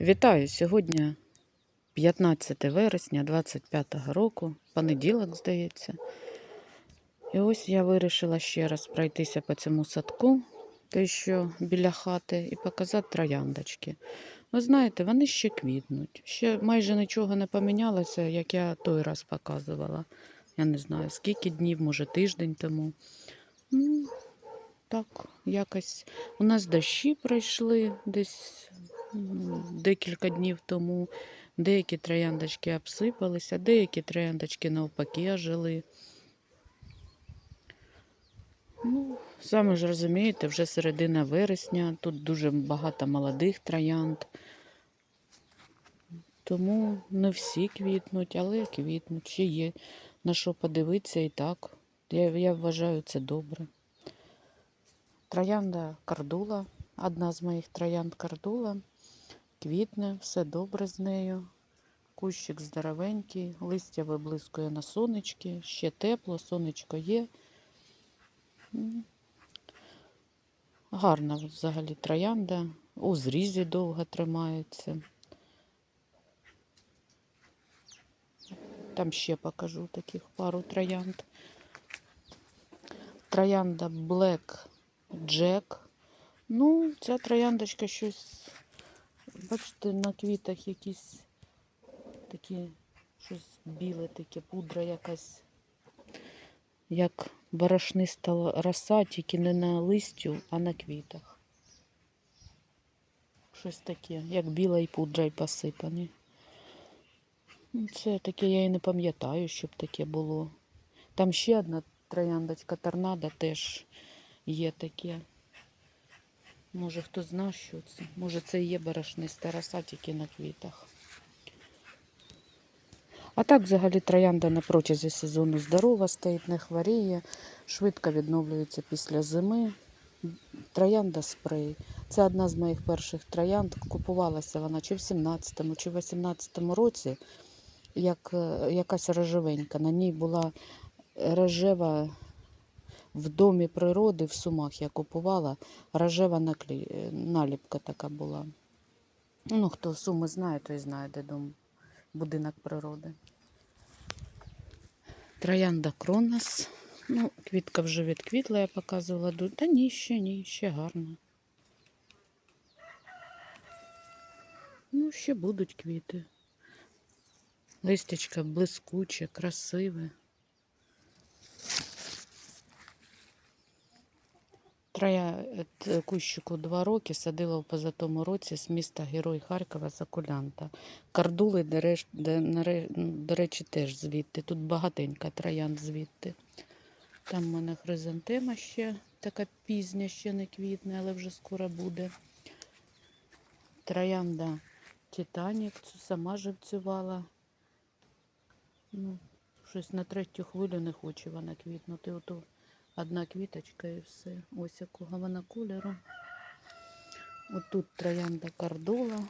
Вітаю! Сьогодні 15 вересня 25 року, понеділок, здається. І ось я вирішила ще раз пройтися по цьому садку, те, що біля хати, і показати трояндочки. Ви знаєте, вони ще квітнуть. Ще майже нічого не помінялося, як я той раз показувала. Я не знаю, скільки днів, може тиждень тому. Ну, так, якось у нас дощі пройшли десь декілька днів тому. Деякі трояндочки обсипалися, деякі трояндочки навпаки жили. Ну, саме ж розумієте, вже середина вересня, тут дуже багато молодих троянд. Тому не всі квітнуть, але квітнуть. Ще є на що подивитися і так. Я, я вважаю це добре. Троянда кардула, одна з моїх троянд кардула. Квітне, все добре з нею. Кущик здоровенький, листя виблискує на сонечки, ще тепло, сонечко є. Гарна взагалі троянда, у зрізі довго тримається. Там ще покажу таких пару троянд. Троянда Black Jack. Ну, ця трояндочка щось, бачите, на квітах якісь такі щось біле, таке пудра якась, як борошниста роса, тільки не на листю, а на квітах. Щось таке, як біла і пудра й посипані. Ну, Це таке я і не пам'ятаю, щоб таке було. Там ще одна трояндочка торнадо теж є таке. Може хто знає, що це. Може це і є борошниста роса тільки на квітах. А так взагалі троянда на протязі сезону здорова стоїть, не хворіє, швидко відновлюється після зими. Троянда спрей. Це одна з моїх перших троянд. Купувалася вона чи в 17-му, чи в 18-му році, як е, якась рожевенька. На ній була рожева в домі природи в Сумах я купувала. Рожева наклі... наліпка така була. Ну, хто Суми знає, той знає, де дом. Будинок природи. Троянда Кронос. Ну, квітка вже відквітла, я показувала. Та ні, ще ні, ще гарно. Ну, ще будуть квіти. Листячка блискуче, красиве. Троя е, кущику два роки садила в позатому році з міста Герой Харкова Закулянта. Кардули, до де- ну, до речі, теж звідти. Тут багатенька троянд звідти. Там в мене хризантема ще така пізня, ще не квітне, але вже скоро буде. Троянда Титанік, цю сама живцювала. Ну, щось на третю хвилю не хоче вона квітнути. Ото одна квіточка і все. Ось якого вона кольору. Отут троянда кардола.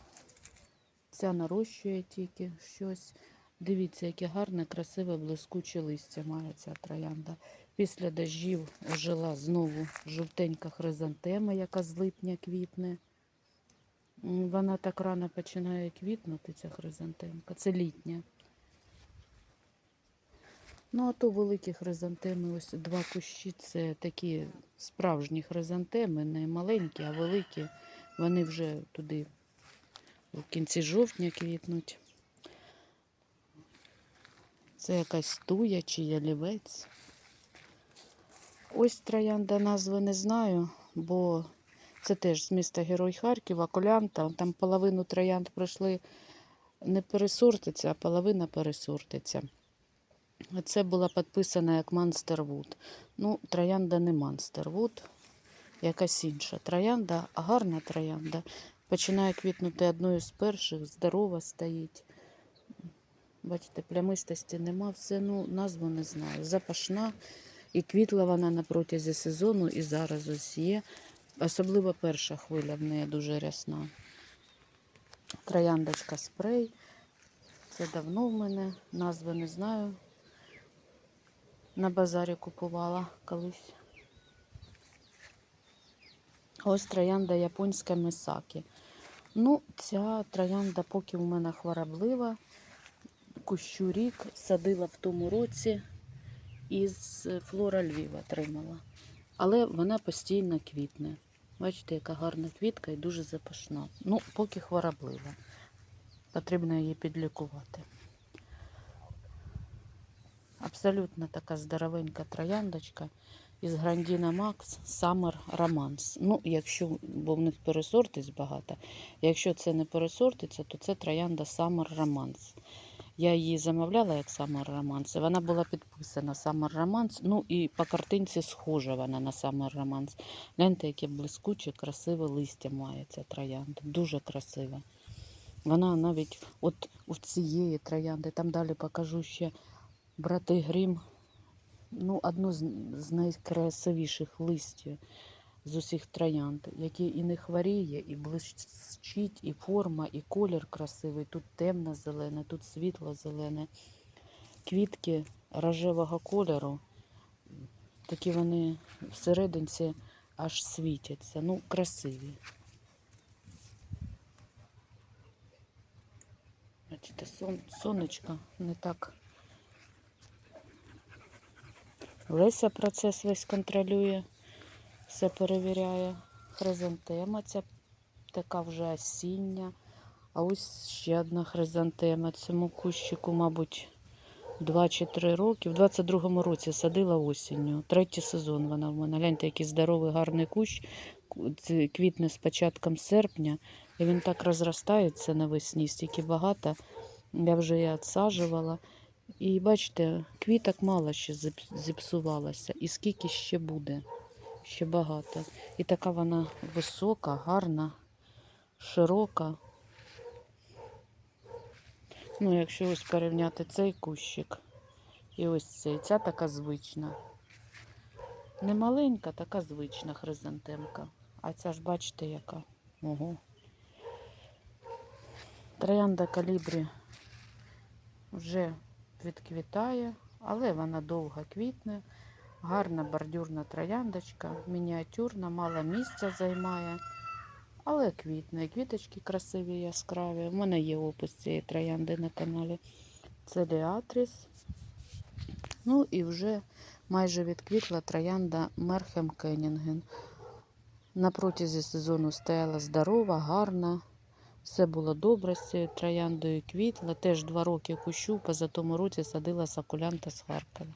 Ця нарощує тільки щось. Дивіться, яке гарне, красиве, блискуче листя має ця троянда. Після дощів ожила знову жовтенька хризантема, яка з липня квітне. Вона так рано починає квітнути, ця хризантемка. Це літня. Ну, а то великі хризантеми, ось два кущі, це такі справжні хризантеми, не маленькі, а великі. Вони вже туди в кінці жовтня квітнуть. Це якась туя чи ялівець. Ось троянда назви не знаю, бо це теж з міста Герой Харкова, Колянта. Там половину троянд пройшли не пересортиться, а половина пересортиться. Це була підписана як Монстервуд. Ну, троянда не Монстервуд, якась інша троянда, гарна троянда. Починає квітнути одною з перших, здорова стоїть. Бачите, плямистості нема, все, ну, назву не знаю. Запашна і квітла вона на протязі сезону, і зараз ось є. Особливо перша хвиля в неї дуже рясна. Трояндочка спрей. Це давно в мене, назви не знаю. На базарі купувала колись. Ось троянда японська Мисакі. Ну, ця троянда, поки у мене хвороблива, кущу рік садила в тому році із флора Львів отримала. Але вона постійно квітне. Бачите, яка гарна квітка і дуже запашна. Ну, поки хвороблива. Потрібно її підлікувати. Абсолютно така здоровенька трояндочка із Грандіна Макс Summer Romance. Ну, якщо, бо в них пересортиць багато. Якщо це не пересортиться, то це троянда Summer Romance. Я її замовляла як Summer Romance. Вона була підписана Summer Romance. Ну і по картинці схожа вона на Summer Romance. Гляньте, яке блискуче, красиве листя має ця троянда. Дуже красива. Вона навіть от у цієї троянди, там далі покажу ще брати Грім. Ну, одну з, найкрасивіших листів з усіх троянд, які і не хворіє, і блищить, і форма, і колір красивий. Тут темно зелене, тут світло зелене. Квітки рожевого кольору. Такі вони всерединці аж світяться. Ну, красиві. Бачите, сон, сонечко не так. Леся процес весь контролює, все перевіряє. Хризантема ця така вже осіння. А ось ще одна хризантема. Цьому кущику, мабуть, 2 чи 3 роки. В 22-му році садила осінню. Третій сезон вона в мене. Гляньте, який здоровий гарний кущ. Квітне з початком серпня. І він так розростається навесні, стільки багато. Я вже її відсаджувала. І бачите, квіток мало ще зіп- зіпсувалося. І скільки ще буде? Ще багато. І така вона висока, гарна, широка. Ну, якщо ось порівняти цей кущик і ось цей, ця така звична. Не маленька, така звична хризантемка. А ця ж бачите, яка. Ого. Троянда калібрі вже відквітає, але вона довго квітне. Гарна бордюрна трояндочка, мініатюрна, мало місця займає, але квітне. Квіточки красиві, яскраві. У мене є опис цієї троянди на каналі. Це Ліатріс. Ну і вже майже відквітла троянда Мерхем Кеннінген. На протязі сезону стояла здорова, гарна. Все було добре з цією трояндою квітла. Теж два роки кущу, поза тому році садила сакулянта з Харкова.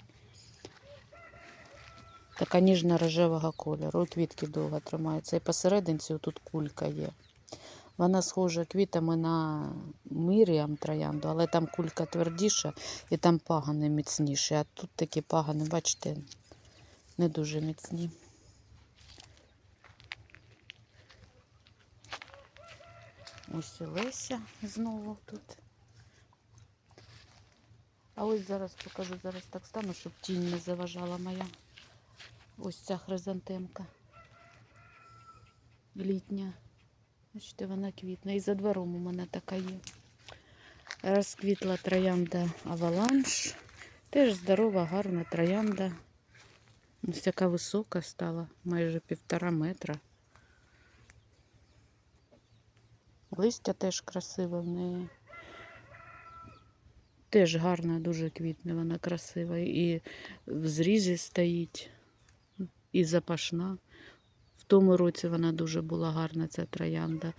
Така ніжно-рожевого кольору. Квітки довго тримаються. І посерединці тут кулька є. Вона схожа квітами на Міріам троянду, але там кулька твердіша і там пагани міцніші. А тут такі пагани, бачите, не дуже міцні. Ось і Леся знову тут. А ось зараз покажу, зараз так стану, щоб тінь не заважала моя. Ось ця хризантемка. Літня. Бачите, вона квітне. І за двором у мене така є. Розквітла троянда Аваланш. Теж здорова, гарна троянда. Ось така висока стала, майже півтора метра. Листя теж красиве в неї. Теж гарна, дуже квітне, вона красива. І в зрізі стоїть, і запашна. В тому році вона дуже була гарна, ця троянда.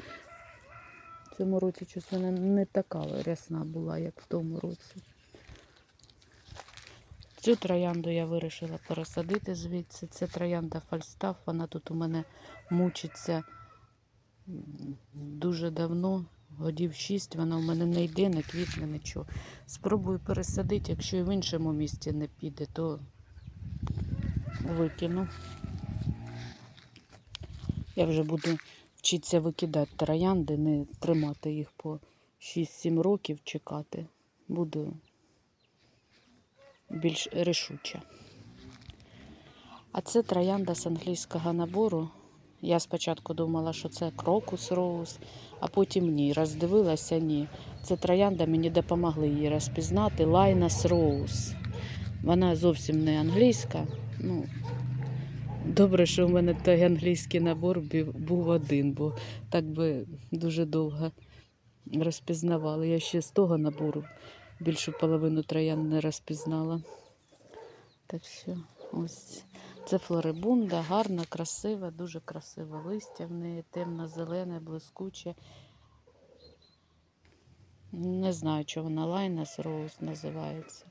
В цьому році щось вона не така рясна була, як в тому році. Цю троянду я вирішила пересадити звідси. Це троянда Фальстаф. Вона тут у мене мучиться дуже давно, годів шість. Вона у мене не йде, не квітне, нічого. Спробую пересадити, якщо і в іншому місці не піде, то викину. Я вже буду вчитися викидати троянди, не тримати їх по 6-7 років чекати. Буду більш рішуча. А це троянда з англійського набору. Я спочатку думала, що це крокус роуз, а потім ні. Роздивилася, ні. Це троянда мені допомогли її розпізнати. Лайнас роуз. Вона зовсім не англійська. Ну, Добре, що в мене той англійський набор був один, бо так би дуже довго розпізнавали. Я ще з того набору більшу половину троян не розпізнала. Так що ось це флорибунда, гарна, красива, дуже красиве листя в неї, темно-зелене, блискуче. Не знаю, чого вона Лайнес Роуз називається.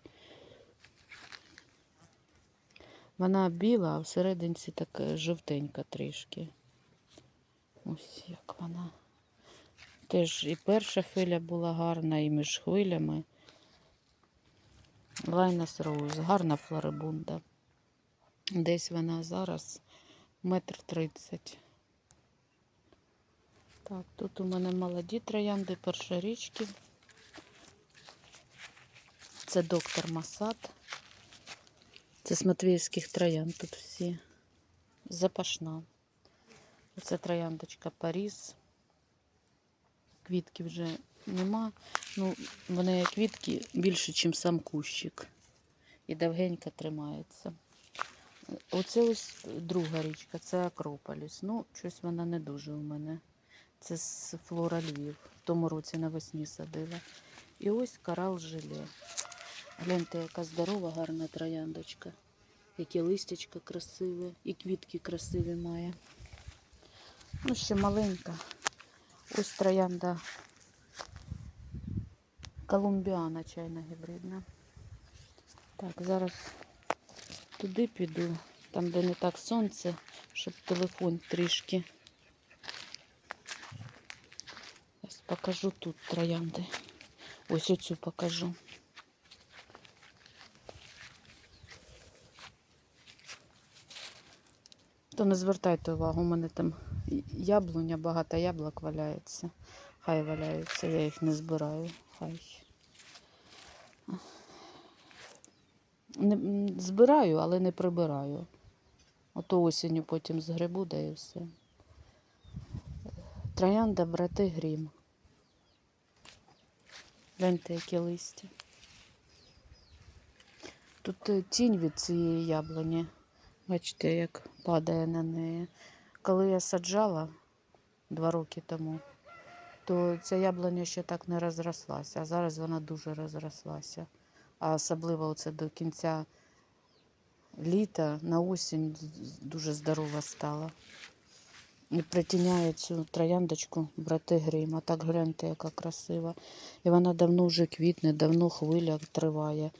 Вона біла, а всерединці так е, жовтенька трішки. Ось як вона. Теж і перша хвиля була гарна, і між хвилями. Лайнес Роуз, гарна флорибунда. Десь вона зараз метр тридцять. Так, тут у мене молоді троянди першорічки. Це доктор Масад. Це з Матвіївських троянд тут всі. Запашна. Оце трояндочка Паріз. Квітки вже нема. Ну, вони квітки більше, ніж сам кущик. І довгенько тримається. Оце ось друга річка, це Акрополіс. Ну, щось вона не дуже у мене. Це з Флора Львів. В тому році навесні садила. І ось корал желе. Гляньте, яка здорова, гарна трояндочка. Яке листячко красиве, і квітки красиві має. Ну, ще маленька. Ось троянда колумбіана чайна гібридна. Так, зараз туди піду, там, де не так сонце, щоб телефон трішки. Зараз покажу тут троянди. Ось оцю покажу. То не звертайте увагу, у мене там яблуня, багато яблук валяється. Хай валяються, я їх не збираю. Хай. Не, збираю, але не прибираю. Ото осінню потім згребу, да і все. Троянда брати грім. Гляньте, яке листя. Тут е, тінь від цієї яблуні. Бачите, як падає на неї. Коли я саджала два роки тому, то ця яблуня ще так не розрослася, а зараз вона дуже розрослася. А особливо це до кінця літа на осінь дуже здорова стала. І притіняє цю трояндочку брати грім. А так гляньте, яка красива. І вона давно вже квітне, давно хвиля триває.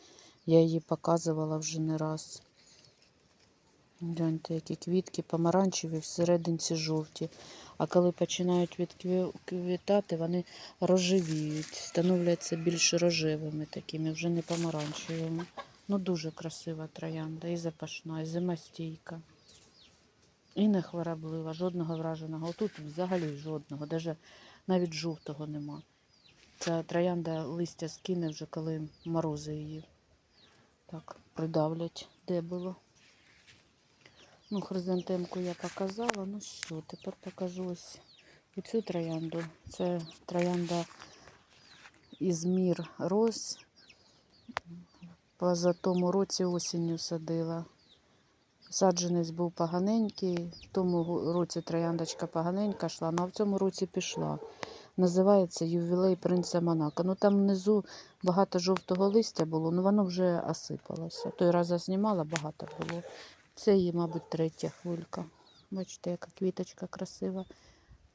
Я її показувала вже не раз. Гляньте, які квітки помаранчеві, всерединці жовті. А коли починають відквітати, вони рожевіють, становляться більш рожевими такими, вже не помаранчевими. Ну, дуже красива троянда, і запашна, і зимостійка. І не хвороблива, жодного враженого. Отут взагалі жодного, даже, навіть жовтого нема. Ця троянда листя скине вже, коли морози її так придавлять, де було. Ну, хризантемку я показала. Ну що, тепер покажу ось цю троянду. Це троянда Ізмір Роз. Поза тому році осінню садила. Саджанець був поганенький, в тому році трояндочка поганенька йшла, ну а в цьому році пішла. Називається Ювілей принца Монако. Ну там внизу багато жовтого листя було, ну воно вже осипалося. Той раз заснімала, багато було. Це її, мабуть, третя хвилька. Бачите, яка квіточка красива,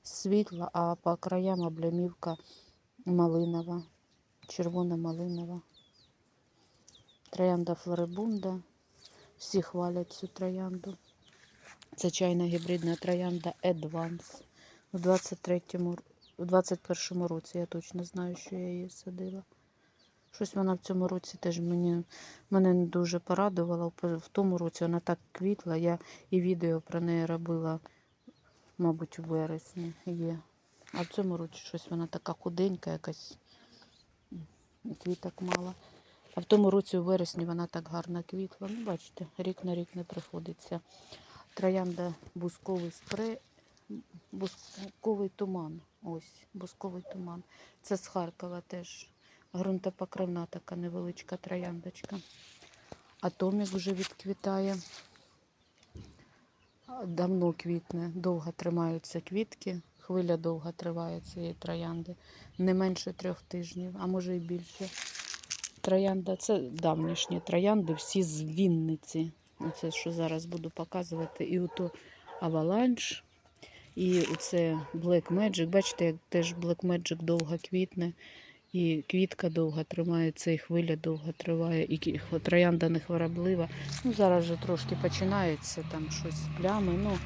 світла, а по краям облямівка малинова, червона малинова. Троянда флорибунда. Всі хвалять цю троянду. Це чайна гібридна троянда Advance. У 23-му, у 21-му році я точно знаю, що я її садила. Щось вона в цьому році теж мені, мене не дуже порадувала. В тому році вона так квітла. Я і відео про неї робила, мабуть, у вересні є. А в цьому році щось вона така худенька, якась квіток мала. А в тому році у вересні вона так гарно квітла. Ну, бачите, рік на рік не приходиться. Троянда бусковий спре, бусковий туман. Ось, бусковий туман. Це з Харкова теж. Грунтопокривна така невеличка трояндочка. Атомік вже відквітає. давно квітне, довго тримаються квітки, хвиля довго триває цієї троянди, не менше трьох тижнів, а може і більше. Троянда це давнішні троянди, всі з Вінниці. Оце, що зараз буду показувати. І ото Аваланж, і оце Black Magic. Бачите, як теж Black Magic довго квітне, і квітка довго тримається, і хвиля довго триває, і троянда не хвороблива. Ну, зараз же трошки починається там щось плями. Ну,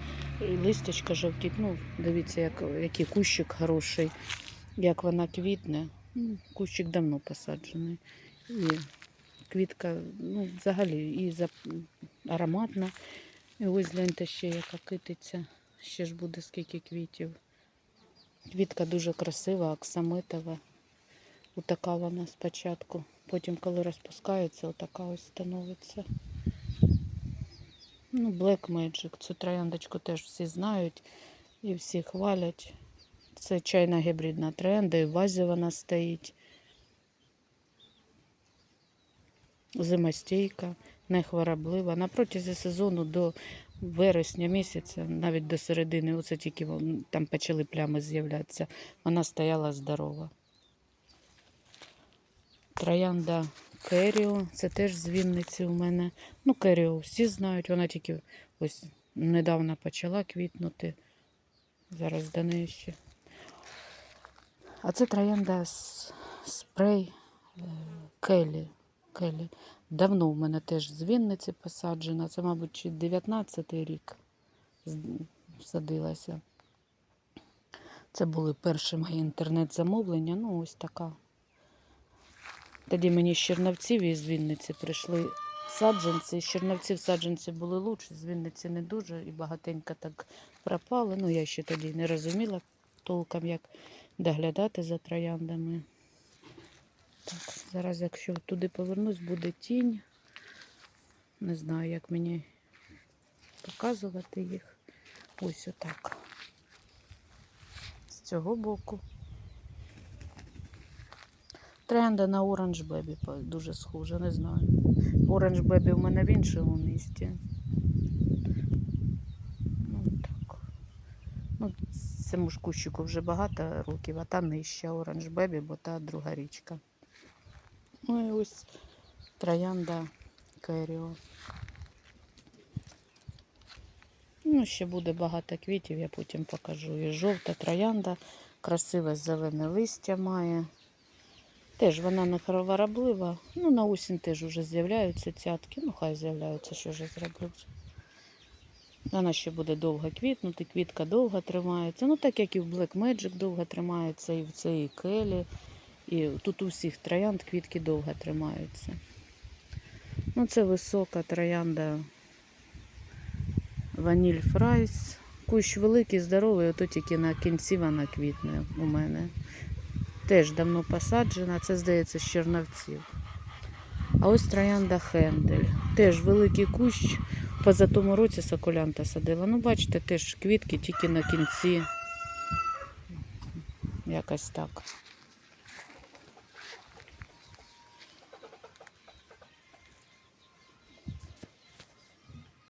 і листячка жовтіть. Ну, дивіться, як, який кущик хороший, як вона квітне. Ну, Кущик давно посаджений. І квітка, ну, взагалі, і за... ароматна. І ось гляньте ще, яка китиця. Ще ж буде скільки квітів. Квітка дуже красива, оксамитова. Отака вона спочатку. Потім, коли розпускається, отака ось становиться. Ну, Black Magic. Цю трояндочку теж всі знають і всі хвалять. Це чайна гібридна троянда, і в вазі вона стоїть. Зимостійка, не хвороблива. На протязі сезону до вересня місяця, навіть до середини, оце тільки там почали плями з'являтися, вона стояла здорова. Троянда Керіо, це теж з Вінниці у мене. Ну, Керіо всі знають, вона тільки ось недавно почала квітнути. Зараз до неї ще. А це троянда спрей е, Келі. Келі. Давно в мене теж з Вінниці посаджена. Це, мабуть, чи 19-й рік садилася. Це були перші мої інтернет-замовлення. Ну, ось така. Тоді мені з Черновців і з Вінниці прийшли саджанці. З Черновців саджанці були лучші, з Вінниці не дуже і багатенько так пропали. Ну, я ще тоді не розуміла толком, як доглядати за трояндами. Так, зараз, якщо туди повернусь, буде тінь. Не знаю, як мені показувати їх. Ось отак. З цього боку. Тренда на Orange Baby дуже схожа, не знаю. Orange Baby у мене в іншому місті. Ну, так. Ну, цьому ж кущику вже багато років, а та нижча Orange Baby, бо та друга річка. Ну і ось троянда Керіо. Ну, ще буде багато квітів, я потім покажу. І жовта троянда, красиве зелене листя має. Теж вона не хвороблива. Ну, на осінь теж вже з'являються цятки. Ну, хай з'являються, що я зроблю. Вона ще буде довго квітнути, квітка довго тримається. Ну, так як і в Black Magic довго тримається, і в цій келі. І тут у всіх троянд квітки довго тримаються. Ну, це висока троянда Ваніль Фрайс. Кущ великий, здоровий, ото тільки на кінці вона квітне у мене. Теж давно посаджена, це, здається, з Черновців. А ось троянда Хендель. Теж великий кущ. Поза тому році сакулянта садила. Ну, бачите, теж квітки тільки на кінці. Якось так.